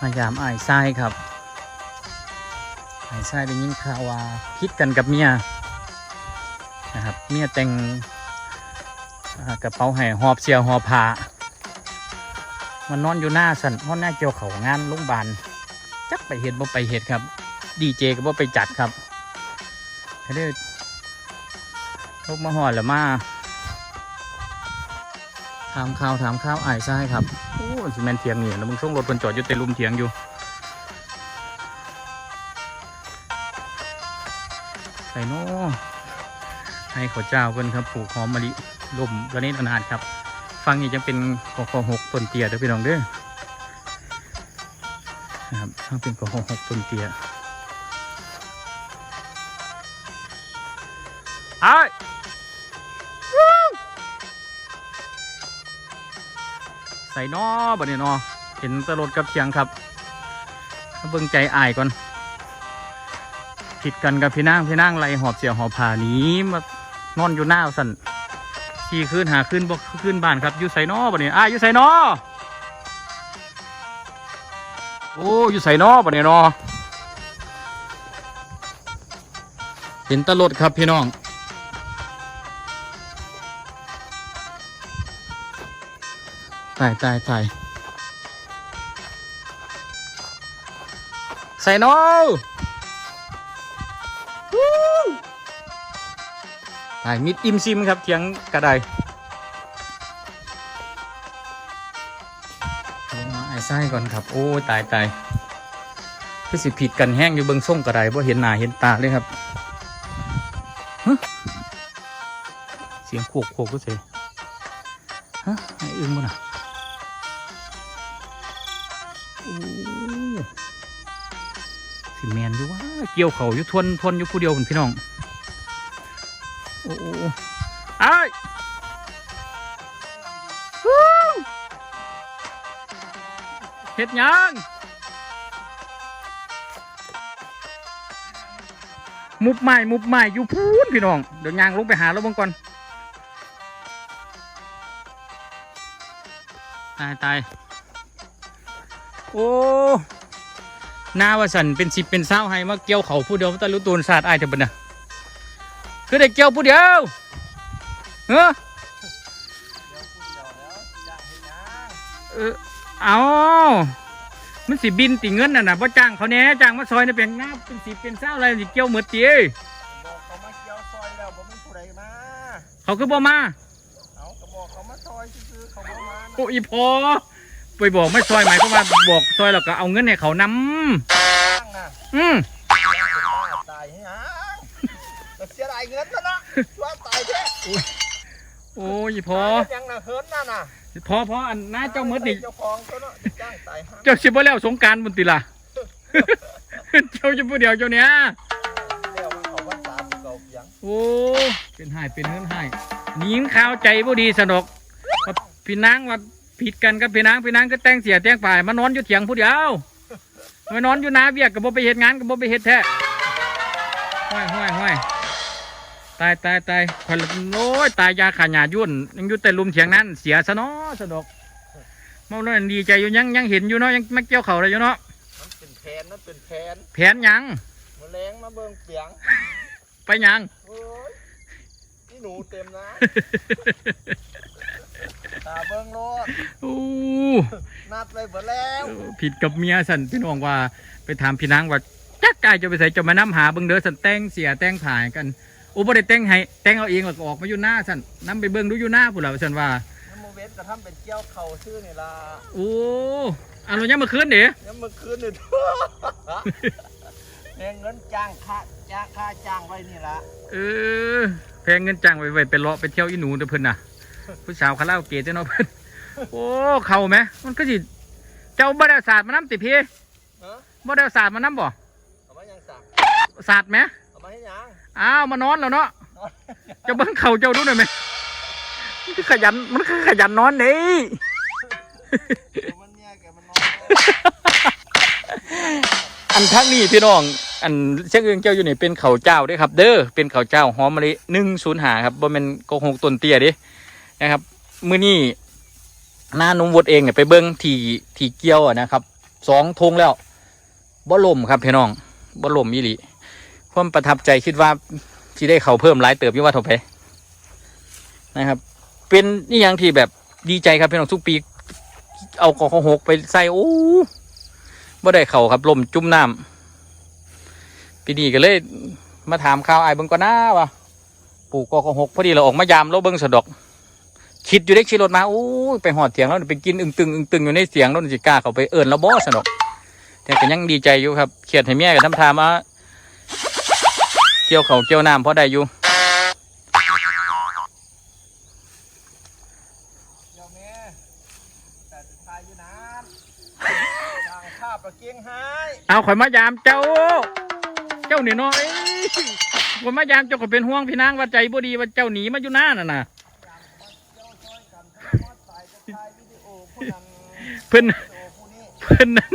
มายามอ้ายทรายครับอ้ายทรายได้ยินข่าวว่าคิดกันกับเมียนะครับเมียแต่งกระเป๋าให้หอบเสียหอบผ้ามันนอนอยู่หน้าสันนอนหน้าเกี่ยวเขางานโรงพยาบาลจักไปเห็ดบ่ไปเห็ดครับ ดีเจก็บ่ไปจัดครับให้ได้ลูกมาหอดแล้วมา ถามข่าวถามข่าวไอ้ายทรายครับโอ้ยสิแมนเทียงเนี่แล้วมึงส่งรถคนจอดอยู่เต็ลุมเทียงอยู่ใส่โน่ให้ขาเจ้าเพิ่นครับปลูกหอมมะลิลมกระเน็ดอนาดครับ ฟังนี่ยังเป็นกขหกต้นเตียเด้อพี่น้องเด้อนะครับฟังเป็นกขหกต้นเตีย ส่นอบัดนี้นอเห็นแตรถกับเชียงครับเบิ่งใจอายก่อนผิดกันกับพี่นางพี่นางไรหอบเสียหอบผ่าหนีมานอนอยู่หน้าสันขี่ขึ้นหาขึ้นบ่ขึ้นบ้านครับอยู่ใส่นอบ่เนี่ยอ้ายอยู่ใส่นอโอ้อยู่ใส่นอบ่เนี่ยนอเห็นตลดครับพี่น้อง ตายตายตายใส่นอตายมิดอิมซิมครับเทียงกระไดไอ้ไส้ก่อนครับ โอ้ตายตายคือสิผิดกันแห้งอยู่เบิงส่งกระไดเพราะเห็นหน้าเห็นตาเลยครับเสียงโขกโขกก็เสียฮะไอ้อึ้งมั้น่ะ สิแมนอยู่ว่าเกี่ยวเขาอยู่ทวนทวนอยู่ผู้เดียวคุณพี่น้อง โอ้โอ้โอ้ไอ้เฮ็ดยังมุบใหม่มุบใหม่อยู่พูนพี่น้อง เดี๋ยวยางลงไปหาแล้วเบงก่อน ตายตาย โอ้หน้าว่าสันเป็นสิบเป็นเศร้าให้มาเกี่ยวเขาผู้เดียวแต่รู้ตัวศาสตร์อายจะเป็นน่ะคือได้เกี่ยวผู้เดียวเออเออเอามันสิบินติเงินน่ะนะเพราะจ้างเขาแหน่จ้างมาซอยนี่เป็นหน้าเป็นสิเป็นเศร้าอะไรสิเกี่ยวเหมือนตีบอกเขามาเกี่ยวซอยแล้วบ่มีผู้ใดมาเขาคือบ่มาเอาก็บอกเขามาซอยซื่อๆเขาบ่มานะโอ้อีพอ ไปบอกไม่ซอยหมายความว่าบอกซอยแล้วก็เอาเงินให้เขานจ้างน่ะำอืมตายให้หาแต่เสียดายเงินซะเนาะว่าตายแท้โอ้ยพอตายแล้วยังน่ะเฮิร์นน่ะน่ะพอพออันน้าเจ้าเมืดนี่เจ้าของซะเนาะจ้างตายหาเจ้าสิบ่แล้วสงกรารบุญติล่ะ เจ้าจะผู้เดียวเจ้าเนี้ยเดี๋ยวเขาว่าสามเก่าเพียงโอ้เป็นหายเป็นเงินหายหนีงข่าวใจบ่ดีสนกว่าพี่นางว่า ผิดกันกับพี่นางพี่นางก็แต่งเสียแต่งป่ายมานอนอยู่เถียงผู้เดียวมานอนอยู่นาเบียกกับบ่ไปเฮ็ดงานกับบ่ไปเฮ็ดแท้ห้อยห้อยห้อยตายตายตายควันโอ้ยตายยาขาหยายุ่นยังอยู่แต่ลุมเถียงนั้นเสียซะเนาะสนกเมาแล้วดีใจอยู่ยังยังเห็นอยู่เนาะยังไม่เกี่ยวเข่าเลยอยู่เนาะมันเป็นแผนนั่นเป็นแผนแผนหยังแมลงมาเบิ่งเปียงไปหยังโอ้ยนี่หนูเต็มนะ ตาเบิ่งโลดโอ้นัดไว้เบิดแล้วเออผิดกับเมียสันพี่น้องว่าไปถามพี่นางว่าจักกายจะไปใส่จะมาน้ำหาเบิ่งเด้อสันแต่งเสียแต่งถ่ายกันโอ้บ่ได้แต่งให้แต่งเอาเองแล้วก็ออกมาอยู่หน้าสันนํไปเบิ่งดูอยู่หน้าพุ่นล่ะสันว่าน้ำโมเวสก็ทำเป็นเกี่ยวเข่าชื่อนี่ล่ะโอ้อันนี้ยังมาคืนเด้ยังเมื่อคืนนี่ทั่วแม่งเงินจ้างค่าจ้างค่าจ้างไว้นี่ล่ะเออแพงเงินจ้างไว้ไว้ไปเลาะไปเที่ยวอีหนูเด้อเพิ่นน่ะ ผู้สาวคาราโอเกะเจ้าเนาะเพิ่นโอ้เข้าไหมมันก็สิเจ้าบ่ได้เอาศาสตร์มานํติพี่เนาะบ่ได้เอาศาสตร์มานํบ่เอามายังสั่งศาสตร์ไหมเอามาให้ยังอ้าวมานอนแล้วเนาะนอนเจะเบิ่งเข่าเจ้าดูหน่อยไหมมันคือขยันมันคือขยันนอนนี่เดี๋ยวมันเนี่ยแกมันนอนอันทั้งนี้พี่น้อง อันเชียงเอืองเจ้าอยู่นี่เป็นเขาเจ้าเด้วยครับ เด้อเป็นเขาเจ้าหอมมะลิหนึ่งศูนย์หาครับบ่แม่นโกหกต้นเตี้ยเดิ นะครับมื้อนี้หน้านุ่มวดเองเนี่ยไปเบิ่งทีทีเกี่ยวอะนะครับสองทงแล้วบ่ลมครับพี่น้องบ่ลมอีหลีความประทับใจคิดว่าที่ได้เขาเพิ่มหลายเติบยี่ว่าเถอะไปนะครับ เป็นนี่ยังที่แบบดีใจครับพี่น้องทุกปี เอากอหกไปใส่โอ้บ่ได้เขาครับลมจุ่มน้ำปีนี้ก็เลยมาถามข่าวไอ้เบิ่งก่อนนะว่าปลูกกอหกพอดีเราออกมายามแล้วเบิ่งสะดอก คิดอยู่ได้ขี่รถมาโอ้ไปหอดเถียงแล้วไปกินอึงตึงอึงตึงอยู่ในเสียงแล้วสิก้าเขาไปเอิญแล้วบอสนุกแต่ก็ยังดีใจอยู่ครับเขียดให้เมียกับทำทามาเกี่ยวเขาเกี่ยวน้ำเดี๋ยวแม่แต่สุดท้ายอยู่เกียงหายเอาข่อยมายามเจ้า เจ้าหนีน้อยข่อยมายามเจ้าก็เป็นห่วงพี่นางว่าใจบ่ดีว่าเจ้าหนีมาอยู่หน้าน่ะนะ เจ้าช่วยกันทั้งมอดสายจะถ่ายวิดีโอผู้นั้น เพิ่อนเพิ่นนั่น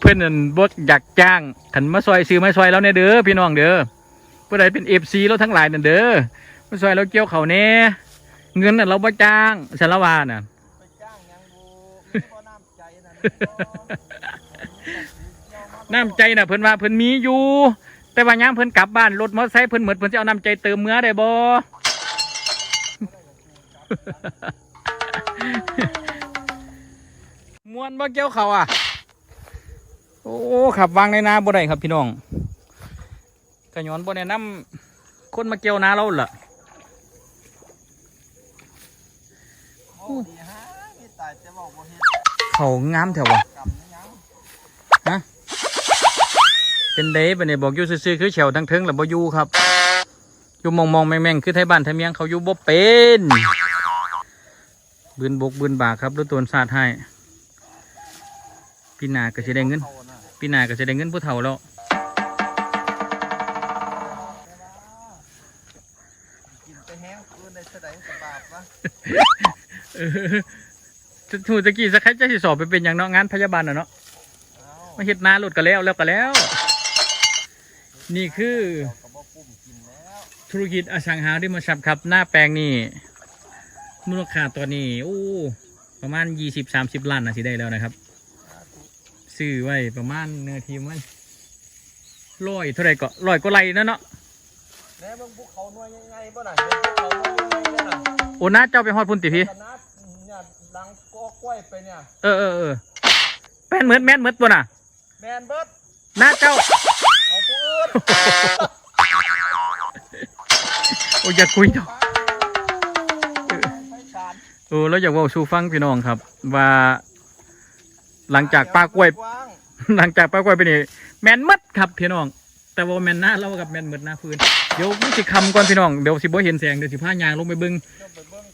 เพิ่อนนั่นบ่อยากจ้างขันมาซอยซื้อมาซอยแล้วเนี่ยเด้อพี่น้องเด้อผู้ใดเป็นเอฟซีเราทั้งหลายนั่นเด้อมาซอยเราเกี่ยวเขาวแน่เงินน่ะเราบ่จ้างสารวาน่ะไปจ้างยังบูมีบ่น้ำใจนั่นนี่บ่น้ำใจน่ะเพิ่นว่าเพิ่นมีอยู่ แต่ว่ายามเพิ่นกลับบ้านรถมอเตอร์ไซค์เพิ่นเหมือนเพิ่นจะเอาน้ำใจเติมเมื่อได้บ่ วนบ่เกี่ยวเขาอะ โอ้ขับวางในนาบ่ได้ครับพี่น้องกระย้อนบ่แนะนำคนมาเกี่ยวนาเราล่ะโอ้ดีฮะมีตายแต่บอกบ่เขางามแถววะกรรมนี่ยังเป็นเดย์เป็นเนี่ยบอกอยู่ซื่อๆคือเฉวทั้งเทิงแล้วบ่อยู่ครับอยู่มองมองๆแม่งแมงๆคือไทยบ้านไทยเมียงเขาอยู่บ่เป็นบืนบกบืนบากครับรถตัวนศาสตร์ ให้พี่นาก็จะได้เงินเขาน่ะพี่นาก็จะได้เงินผู้เฒ่าแล้วกินไปแห้งคืนได้เท่าใดสบาปวะเออจะถูกตะกี้สักใครจะสิสอบไปเป็นอย่างเนาะงานพยาบาลน่ะเนาะเอ้ามาเฮ็ดนาหลุดกันแล้วแล้วก็แล้ว นี่คือเดี๋ยวก็บ่ปุ้มกินแล้วธุรกิจอสังหาริมทรัพย์ครับ หน้าแปลงนี่มูลค่าตัวนี้โอ้ประมาณยี่สิบสามสิบล้านนะสิได้แล้วนะครับ ซื้อไว้ประมาณเนื้อทีมันร้อยเท่าไหรก็ร้อยก็ไรนั่นเนาะแหน่เบิ่งภูเขาหน่วยใหญ่ๆบ่น่ะเห็นภูเขาหน่วยใหญ่ๆน่ะโอ้น้าเจ้าไปฮอดพุ่นติพี่ขนาดเนี่ยหลังกอกล้วยไปเนี่ยเออเออเออแม่นเหมือนแม่นเหมือนตัวน่ะแมนเบิดน้าเจ้า เอาผู้อื่นโอ้อย่าคุยเถอะไปชานโอ้แล้วอยากเว่าสู่ฟังพี่น้องครับว่า หลังจากป้ากล้วย หลังจากป้ากล้วยไปนี่แมนมัดครับพี่น้อง แต่ว่าแมนหน้าเรากับแมนหมดหน้าพื้นเดี๋ยวมันสิคำก่อนพี่น้องเดี๋ยวสิบ่เห็นแสงเดี๋ยวสิพายางลงไปเบิ้ง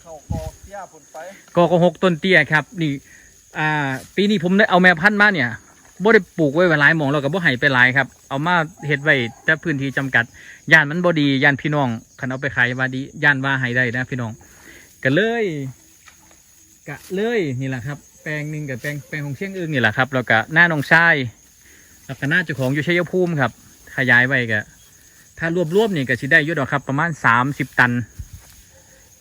กอกเสียผลไปกอกหกต้นเตี้ยครับ นี่ อ่า ปีนี้ผมได้เอาแม่พันธุ์มาเนี่ยบ่ได้ปลูกไว้หลายหมองเราก็บ่ให้ไปหลายครับ เอามาเฮ็ดไว้แต่พื้นที่จำกัดย่านมันบ่ดีย่านพี่น้องคันเอาไปขายว่าดีย่านว่าให้ได้นะพี่น้องก็เลย ก็เลยนี่แหละครับ แปลงหนึ่งกับแปลงแปลงของเชียงอึงนี่แหละครับแล้วก็หน้าหนองชายแล้วก็หน้าเจ้าของอยู่ชัยภูมิครับ ขยายไว้ก็ถ้ารวบรวมนี่ก็สิได้ยู่ดอกครับ ประมาณสามสิบตัน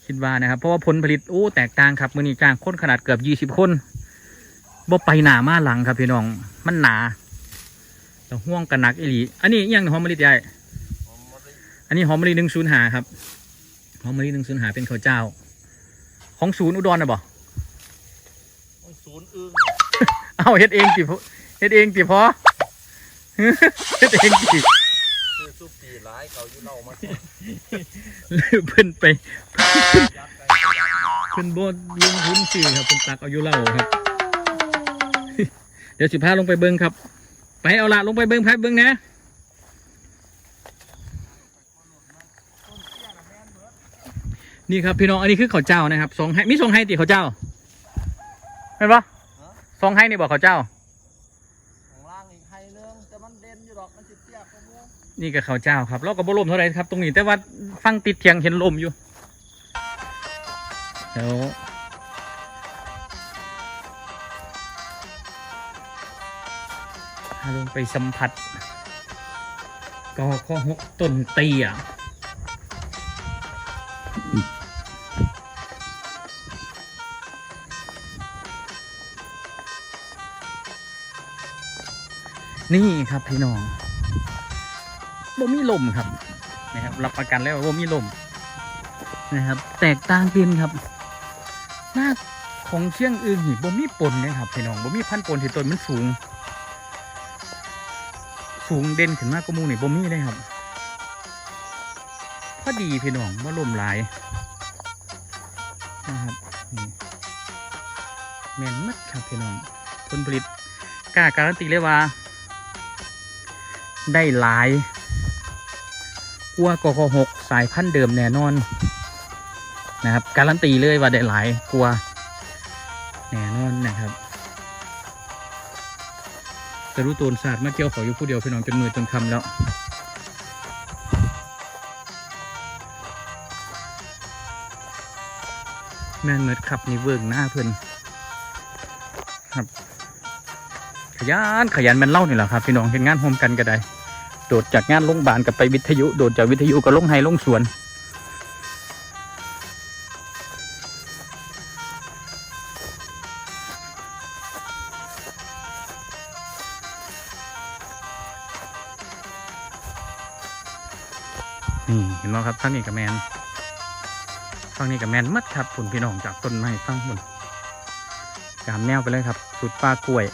คิดว่านะครับ เพราะว่าผลผลิตโอ้แตกต่างครับมือนี้จ้างคนขนาดเกือบยี่สิบคนบ่ไปหนามาหลังครับพี่น้องมันหนาแต่ห่วงกันหนักอีหลีอันนี้ยังหอมมะลิใหญ่อันนี้หอมมะลิหนึ่งศูนย์หาครับหอมมะลิหนึ่งศูนย์หาเป็นข้าวเจ้า ของศูนย์อุดรนะบ่ ศูนย์อึ้งเอาเฮ็ดเองติพอเฮ็ดเองติพอเฮ็ดเองติคือสุปีหลายเขาอยู่เล่ามาเพิ่นไปยัดไปยัดเพิ่นบ่ลงทุนซื้อครับเพิ่นตักเอาอยู่เหล่าครับ เดี๋ยวสิพาลงไปเบิ่งครับ ไปเอาละลงไปเบิ่งพาเบิ่งนะนี่ครับพี่น้องอันนี้คือข้าวเจ้านะครับสองให้มีสองให้ติข้าวเจ้า เห็นปะสองให้นี่บอกข้าวเจ้าข้างล่างอีกไฮนึงแต่มันเด่นอยู่ดอกมันสิเตี้ยกว่าหมู่นี่ก็ข้าวเจ้าครับเราก็บ่ลมเท่าไหร่ครับ ตรงนี้แต่ว่าฟังติดเทียงเห็นลมอยู่เดี๋ยวพาลงไปสัมผัสกอข้อหกต้นเตี้ย นี่ครับพี่น้องบ่มีลมครับนะครับรับประกันแล้วว่าบ่มีลมนะครับ แตกต่างกันครับ หน้าของเชียงอื่นนี่บ่มีปนนะครับพี่น้องบ่มีพันปนที่ต้นมันสูง สูงเด่นขึ้นมากกว่ามูนี่บ่มีเลยครับพอดีพี่น้องว่าลมหลายนะครับแม่นมัดครับพี่น้องผลผลิตกล้าการันตีเลยว่า ได้หลายกว่ากกหกสายพันธุ์เดิมแน่นอนนะครับการันตีเลยว่าได้หลายกว่าแน่นอนนะครับแต่รู้ตัวศาสตร์มาเกี่ยวขออยู่ผู้เดียวพี่น้องจนมือจนคำแล้วแม่นเมิดขับนี่เวิร์กหน้าเพื่อนครับ ขยันขยันมันเล่านี่แหละครับ พี่น้องเห็นงานโฮมกันก็ได้ โดดจากงานโรงพยาบาลกับไปวิทยุ โดดจากวิทยุก็ลงไฮลงสวน นี่เห็นไหมครับท่างนี้กับแมนฟังนี้กับแมนมัดครับผุนพี่น้องจากต้นไม้ฟังบนกามแนวไปเลยครับ สุดปลากล้วย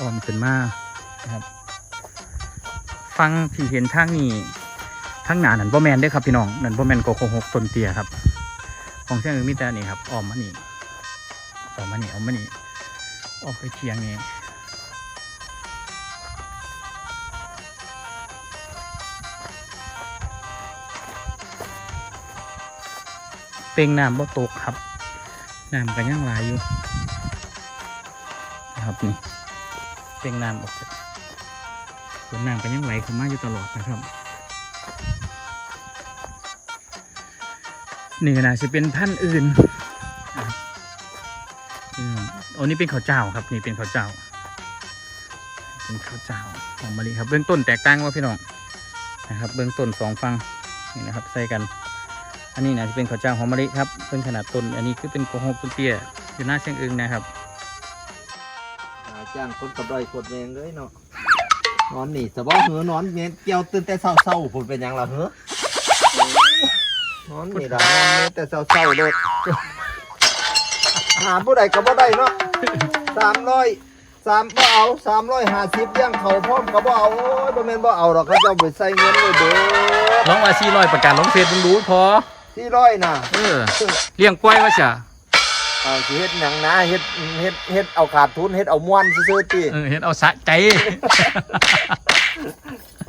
ออมขึ้นมานะครับ ฟังที่เห็นทางนี้ทางหนานันบ่แมนด้อครับพี่น้องนันบ่แมนโกโคหกต้นเตียครับ ของเชียงอื่นมีแต่นี่ครับออมมานี่ออมมานี่ออมมานี่ออกไปเชียงนี่เต็งน้ำบ่ตกครับน้ำก็ยังไหลอยู่นะครับนี่เต็งน้ำออกจาก ฝนน้ำก็ยังไหลเข้ามาอยู่ตลอดนะครับ นี่นะจะเป็นพันอื่นนะครับอืมโอ้นี่เป็นข้าวเจ้าครับ นี่เป็นข้าวเจ้า เป็นข้าวเจ้าของมะลิครับ เบื้องต้นแตกต่างว่าพี่น้องนะครับ เบื้องต้นสองฟังนี่นะครับใส่กัน อันนี้นะจะเป็นข้าวเจ้าหอมมะลิครับ เป็นขนาดต้น อันนี้คือเป็นโกหกต้นเตียอยู่หน้าเชียงอึงนะครับจ้างคนกับไรคนเองเลยเนาะ นอนนี่สบอเหอนอนเมียเกี่ยวตื่นแต่เศร้าๆผมเป็นหยังล่ะเหรอนอนนี่ล่ะนอนเมียแต่เศร้าๆเลยหาผู้ใดก็บ่ได้เนาะสามร้อยสามบ่เอาสามร้อยห้าสิบย่างเขาพร้อมก็บ่เอาโอ้ยบ่แม่นบ่เอาหรอกเขาจะเอาไปใส่เงินเลยเด้อน้องว่าซีลอยประกาศลงเฟซมึงรู้พอสี่ร้อยน่ะ เออเลี้ยงกล้วยว่าจ้ะ เอาสิเฮ็ดหยังนะเฮ็ดเฮ็ดเฮ็ดเอาขาดทุนเฮ็ดเอาม่วนซื่อๆติเออเห็นเอาสะใจ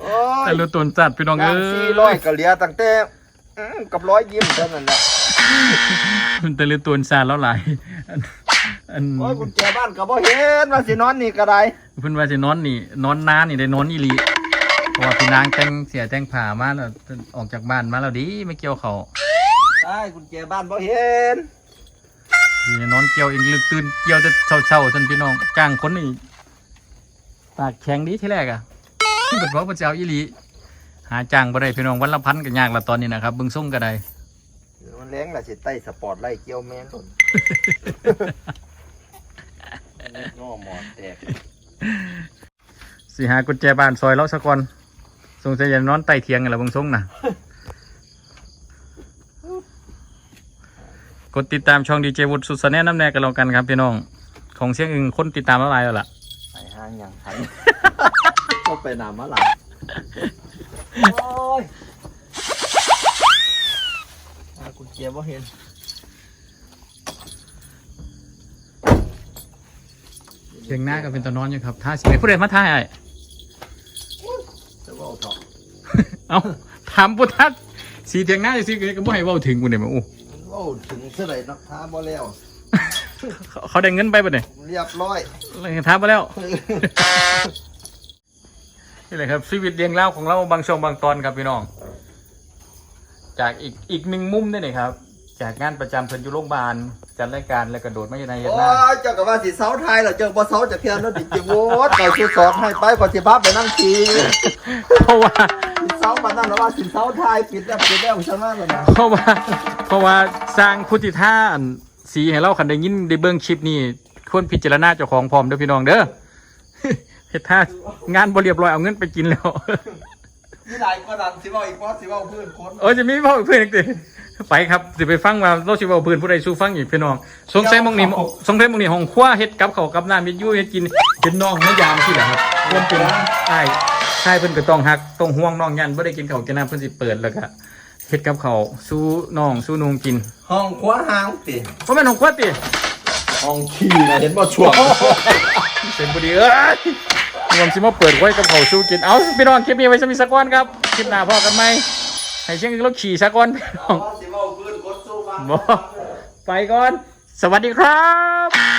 โอ้ยแต่รู้ตนสัตว์พี่น้องจ้าเอ้งสี่ยร้อยก็เหลือตั้งแต่อื้อกับร้อยยิ้มเท่านั้นแหละมันแต่รู้ตนสัตว์แล้วหลายอันอันโอ้ยกุญแจบ้านก็บ่เห็นว่าสินอนนี่ก็ได้เพิ่นว่าสินอนนี่นอนนานนี่ได้นอนอีหลีเพราะว่าพี่นางแต่งเสียแต่งผ่ามาแล้วออกจากบ้านมาแล้วดีไม่เกี่ยวเขาได้กุญแจบ้านบ่เห็น พี่นอนเกี่ยวเองลึกตื่นเกี่ยวแต่เช้าๆท่านพี่น้องจ้างคนนี่ปากแข็งดีที่แรกอะเปิดว่าเพิ่นจะเอาอีหลีหาจ้างบ่ได้พี่น้องวันละพันก็ยากละตอนนี้นะครับเบิ่งส่งก็ได้มันแรงล่ะสิใต้สปอร์ตไล่เกี่ยวแม่นโดนง้อหมอนแตกสิหากุญแจบ้านซอยเราสักก่อนสงสัยจะนอนใต้เทียงกันละเบิ่งส่งน่ะ กดติดตามช่องดีเจวุฒิสุดสะแนะน้ำแน่กันแล้วกันครับพี่น้อง ของเสียงอึงคนติดตามละลายแล้วล่ะใส่ห้างยังไทยก็ไปนำมาหลังโอ้ยหากุญแจบ่เห็นเสียงหน้าก็เป็นตัวนอนอยู่ครับท่าสิไม่ผู้ใดมาท่าไอ้จะว่าเอาเถอะเอาถามพุทธัสสีเทียงหน้าสิก็บ่ให้เว้าถึงกูเนี่ยมาอู้โอ้ถึงเท่าไหร่นักท้าบ่แล้วเขาเขาได้เงินไปปะเนี่ยเรียบร้อยท้ามมาแล้ว นี่แหละครับชีวิตเรียงเล่าของเราบางช่วงบางตอนครับพี่น้อง จากอีกอีกหนึ่งมุมนี่นะครับ จากงานประจำเพิ่นอยู่โรงพยาบาลจัดรายการแล้วกระโดดมาอยู่ในเฮ็ดโอ้หน้ายเจ้ากับว่าสิเสาไทยเหรอเจ้าบ่เสาจะเพียนแล้วดิจิโวดต่อยชุดสอนให้ไปก่อนสิพาไปนั่งทีเพราะว่าสิ เสามานั่นแล้วว่าสิเสาไทยปิดแล้วปิดแล้วใช่ไหมล่ะนะเพราะว่า เพราะว่าสร้างพุทธิท่าอันสีให้เราคันได้ยินได้เบิ่งคลิปนี้ควรพิจารณาเจ้าของพร้อมเด้อพี่น้องเด้อเฮ็ดท่างานบ่เรียบร้อยเอาเงินไปกินแล้วมีหลายกว่านั้นสิเว้าอีกว่าสิเว้าเพื่อนคนโอ้ยจะมีพ่อเพื่อนอีกติไปครับสิไปฟังว่าเราสิเว้าเพื่อนผู้ใดสู้ฟังอีกพี่น้องสงสัยหมองนี้สงสัยหมองนี้ห้องครัวเฮ็ดกับข้าวกับน้ำเฮ็ดอยู่เฮ็ดกินเป็นน้องมายามที่แหละครับรวมเป็นใช่ใช่เพิ่นก็ต้องฮักต้องห่วงน้องยันบ่ได้กินข้าวกินน้ำเพิ่นสิเปิดแล้วก็เฮ็ดกับข้าวสู้น้องสู้นุงกินห้องครัวห้างติบ่แม่นห้องครัวติห้องขี้นะเห็นบ่ช่วงเป็นบ่ดีเอ้ยรวมสิมาเปิดไว้กับข้าวสู้กินเอาพี่น้องคลิปนี้ไว้ซะมีสักวันครับคลิปหน้าพอกันไหมให้เชียงเราขี่สักวันพี่น้องว่าสิเว้าเพื่อนคนสู้บ้างบอไปก่อน สวัสดีครับ